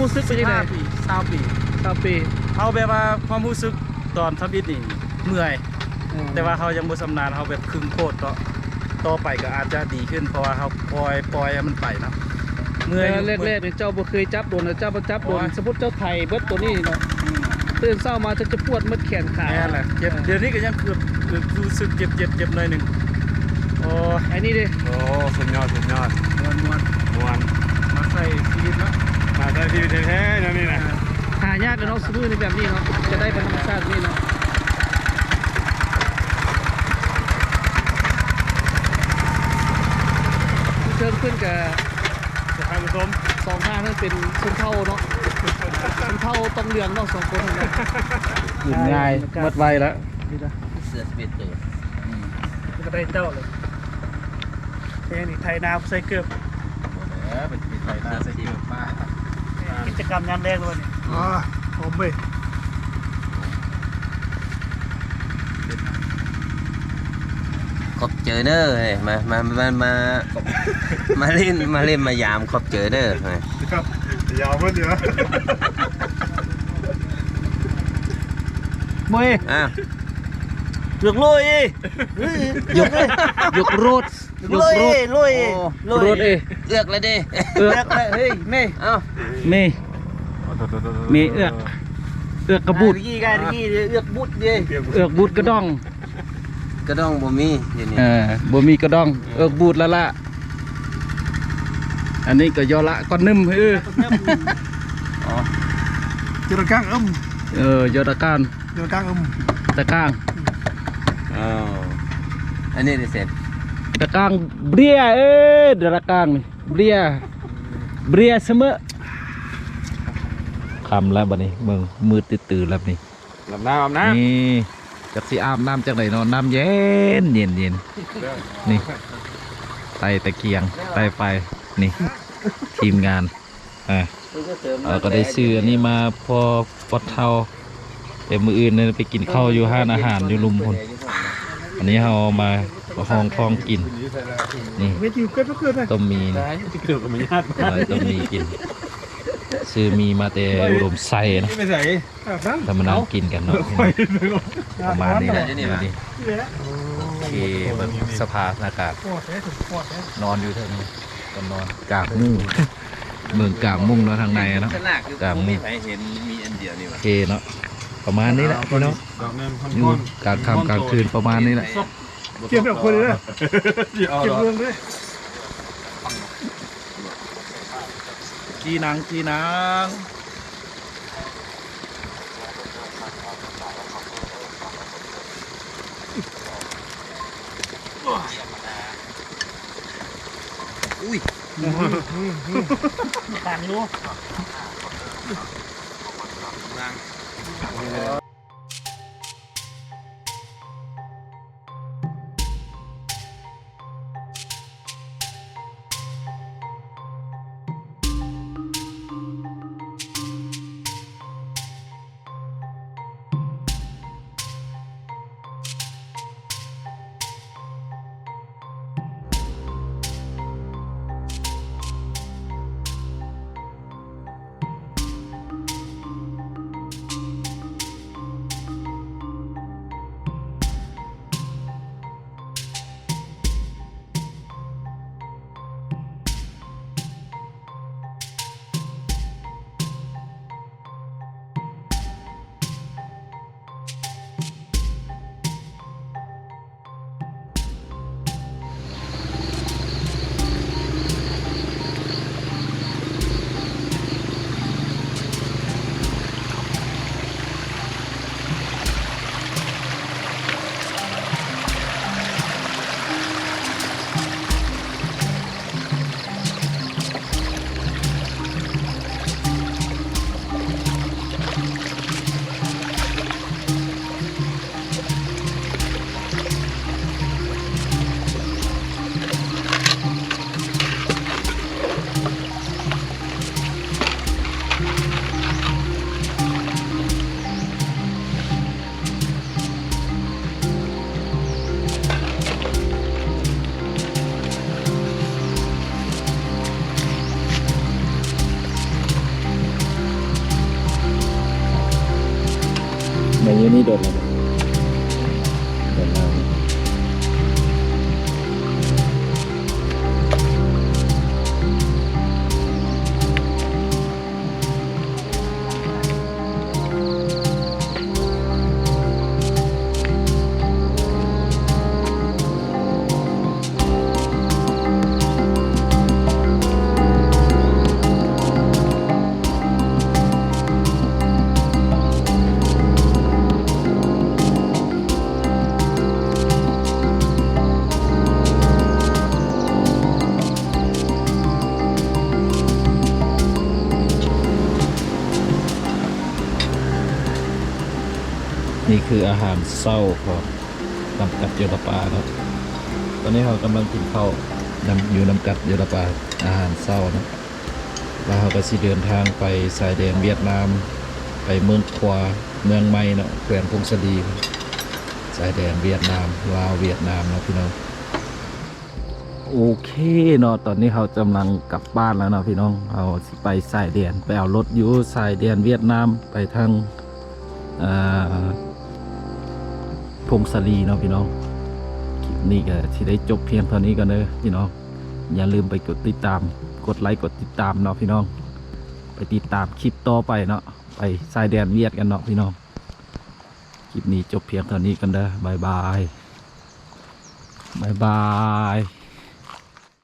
รู้สึกเป็นยังไงห้าปีสามปีสามปีเอาแบบว่าความรู้สึกตอนทำอิฐนี่เมื่อย แต่ว่าเขายังบ่ชำนาญเขาแบบครึ่งโคตรก็ต่อไปก็อาจจะดีขึ้นเพราะว่าเขาปล่อยปล่อยให้มันไปเนาะเมื่อยแต่อยู่ แรกๆเนี่ยเจ้าบ่เคยจับโดนนะเจ้าบ่จับโดนโอ้ย สมมุติเจ้าไทยเบิดตัวนี้เนาะอืม ตื่นเช้ามาจะจะปวดมัดแขนขาแม่นแหละเจ็บเดี๋ยวนี้ก็ยังคือคือรู้สึกเจ็บเจ็บเจ็บหน่อยหนึงโอ้ไอ้นี่ดิโอ้สุดยอดสุดยอดมวนมวนมวนมาใส่ ชีวิตเนาะมาได้ที่แท้ๆนะนี่นะหายากเลยเนาะสมือในแบบนี้เนาะจะได้เป็นธรรมชาตินี่เนาะเชิญขึ้นกับจะทานผสมสองข้างนั่นเป็นชนเผ่าเนาะชนเผ่าต้องเหลืองเนาะสองคนเนาะกินง่ายหมดไวแล้วนี่นะเสือสเปดตัวก็ได้เจ้าเลยแค่นี้ไทยนาใส่เกือบ เออเป็นปีไทยนาใส่เกลือป้ากิจกรรมยามแรกเลยนี่อ๋อผมไปขอบเจอเนอร์เฮ้ยมามามามามาเล่นมาเล่นมายามขอบเจอเนอร์เฮ้ยยาวเพื่อนเดียวมวยอ้าว ยกลุยยกยกรูดยกรูดลุยรูดเอเอือกเลยดิเอือกเฮ้ยแม่เอ้าเมมีเอือกเอือกกระบุดกี่กันกี่เอือกบุดดิเอือกบุดกระดองกระดองบ่มีเดี๋ยวนี้เออบ่มีกระดองเอือกบูดละละอันนี้ก็ยอละก้อนนึ่มเออจุดกลางอึมเออยอตะการจุดกลางอึมตะก้าง อ้าวอันนี้ได้เสร็จตะก้างเบรียเอ้ยเดยวตะก้างนี่เบรียเบรียเสมอคำแล้วบัดนี้เมืองมืดตื่นๆแล้วนี่ลำน้ำลำน้นี่จักสิอาบน้ำจากไหนนอนน้ำเย็นเย็นเย็นนี่ไต่ตะเกียงไต่ไฟนี่ ทีมงานอ่าเราก็ได้ซื้ออันนี้มาพอปอดเท่าแต่มืออื่นเนี่ยไปกินข้าวอยู่ห้านอาหารอยู่ลุมพน อันนี้เราเอามาห้องคลองกิน นี่ไม่อยู่เกินก็เกินเลยต้มมีนี่ำเกือบกับมันญาติเอาต้มมีกิน ซื้อมีมาแต่อุดมไซนะไม่ใส่ทำมานั่งกินกันเนาะประมาณนี้แหละนี่นี่โอเคแบบสภาพอากาศปวดเลยถึงปวดเลยนอนอยู่เท่านี้ก็นอนกลางมุ้งเมืองกลางมุ้งเนาะทางในเนาะขนาดคือกลางมุ้งใครเห็นมีอันเดียวนี่โอวะเคเนาะ ประมาณนี้แหละพี่น้องดอกเงินพันอยู่ก้อนกลางค่ำกลางคืนประมาณนี้แหละเก็บแบบคนเลยนะเอาเก็บเหรอเรื่องเลยจีนังจีนังต่างอยู่มาอยู่นี่โด น แล้ว นี่คืออาหารเศร้าของนำกัดโยลปาครับ ตอนนี้เรากำลังกินข้าวนำอยู่นำกัดโยลปาอาหารเศร้านะแล้วเราก็สิเดินทางไปสายแดนเวียดนาม ไปเมืองควาเมืองไม่เนาะแขวนพงศดี สายแดนเวียดนามลาวเวียดนามนะพี่น้องโอเคเนาะตอนนี้เรากำลังกลับบ้านแล้วนะพี่น้องเราไปสายแดนไปเอารถอยู่สายแดนเวียดนามไปทางอ่า พงศรีเนาะพี่น้องคลิปนี้ก็ที่ได้จบเพียงเท่านี้กันเลยพี่น้องอย่าลืมไปกดติดตาม กดไลค์กดติดตามเนาะพี่น้อง ไปติดตามคลิปต่อไปเนาะไปสายแดนเวียดกันเนาะพี่น้องคลิปนี้จบเพียงเท่านี้กันเด้อบายบายบายบาย